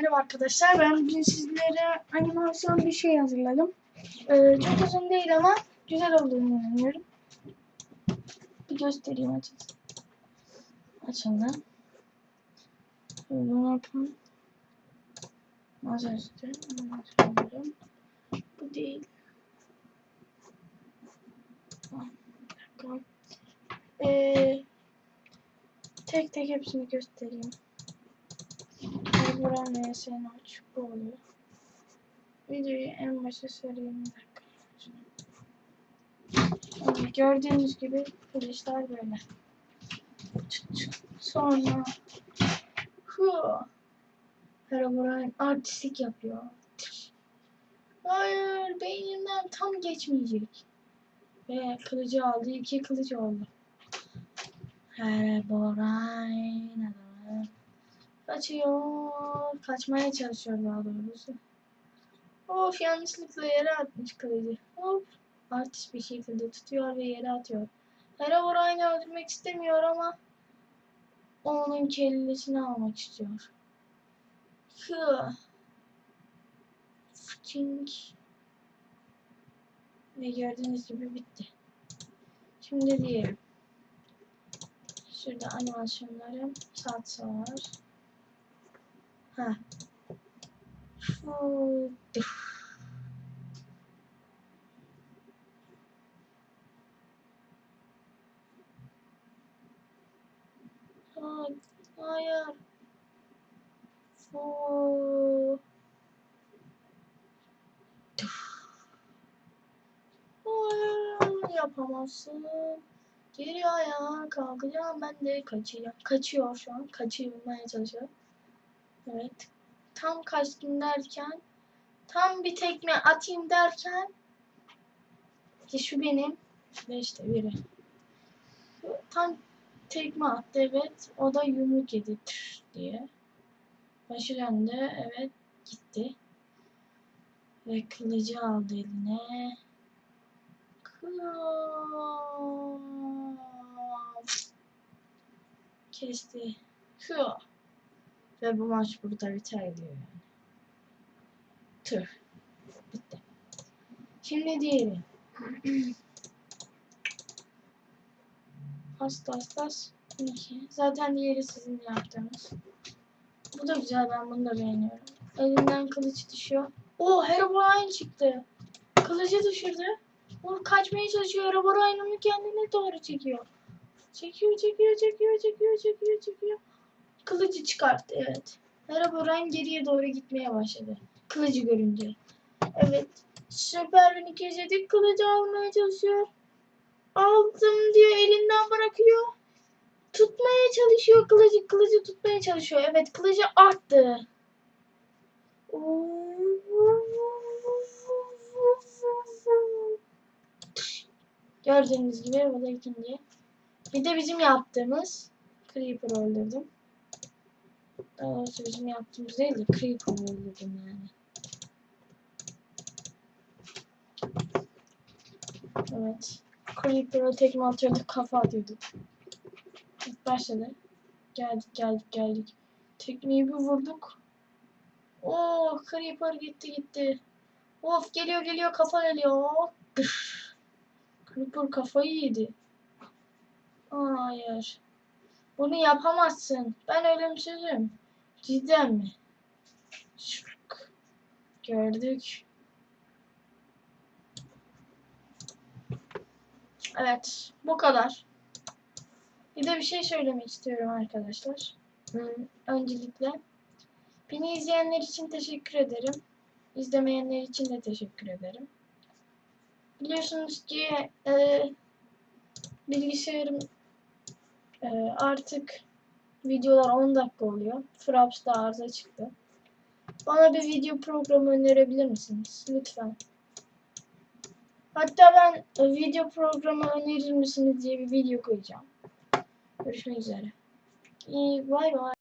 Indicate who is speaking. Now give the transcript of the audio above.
Speaker 1: Merhaba arkadaşlar. Ben bugün sizlere animasyon bir şey hazırladım. Ee, çok uzun değil ama güzel olduğunu inanıyorum. Bir göstereyim açın. Da. Bunu yapalım. Masaüstü. Bu değil. Ee, tek tek hepsini göstereyim. Buranın sen aç. Bu oluyor. Videoyu en başa sarayım bir gördüğünüz gibi kılıçlar böyle. Sonra Hı. Herobrine artistik yapıyor. Hayır beynimden tam geçmeyecek. Ve kılıcı aldı. iki kılıç oldu. Herobrine Kaçıyor. Kaçmaya çalışıyor daha doğrusu. Of yanlışlıkla yere atmış kılıcı. Hop. Artist bir şekilde tutuyor ve yere atıyor. Herobrine'i öldürmek istemiyor ama onun kellesini almak istiyor. Hı. Fucking. Ve gördüğünüz gibi bitti. Şimdi diyelim. Şurada animasyonlarım saat var. Ha. Hayır. Fu- Hayır, yapamazsın. Geri ayağa kalkacağım ben de kaçacağım. Kaçıyor şu an. Kaçırmaya çalışıyor. Evet. Tam kaçtım derken tam bir tekme atayım derken ki şu benim ve işte biri. Tam tekme attı evet. O da yumruk yedi diye. Başı döndü evet gitti. Ve kılıcı aldı eline. Kıv- Kesti. Kıv- ve bu maç burada biter diyor yani. Tüh. Bitti. Şimdi diğeri. Hasta hastas. İki. Zaten diğeri sizin yaptığınız. Bu da güzel ben bunu da beğeniyorum. Elinden kılıç düşüyor. Oo Herobrine çıktı. Kılıcı düşürdü. O kaçmaya çalışıyor. Herobrine onu kendine doğru çekiyor. Çekiyor, çekiyor, çekiyor, çekiyor, çekiyor, çekiyor. Kılıcı çıkarttı evet. Herobrine geriye doğru gitmeye başladı. Kılıcı görünce. Evet. Süper 1207 kılıcı almaya çalışıyor. Aldım diyor elinden bırakıyor. Tutmaya çalışıyor kılıcı. Kılıcı tutmaya çalışıyor. Evet kılıcı attı. Gördüğünüz gibi bu da ikinci. Bir de bizim yaptığımız Creeper öldürdüm. Daha doğrusu bizim değil de Creeper öldürdüm yani. Evet. Creeper'a tekme atıyorduk kafa atıyorduk. İlk başladı. Geldik geldik geldik. Tekmeyi bir vurduk. Oh Creeper gitti gitti. Of geliyor geliyor kafa geliyor. Creeper kafayı yedi. Hayır. Bunu yapamazsın. Ben ölümsüzüm. Cidden mi? Şık. Gördük. Evet. Bu kadar. Bir de bir şey söylemek istiyorum arkadaşlar. Öncelikle. Beni izleyenler için teşekkür ederim. İzlemeyenler için de teşekkür ederim. Biliyorsunuz ki e, bilgisayarım e, artık videolar 10 dakika oluyor. Fraps'ta arıza çıktı. Bana bir video programı önerebilir misiniz? Lütfen. Hatta ben video programı önerir misiniz diye bir video koyacağım. Görüşmek üzere. İyi, bay bay.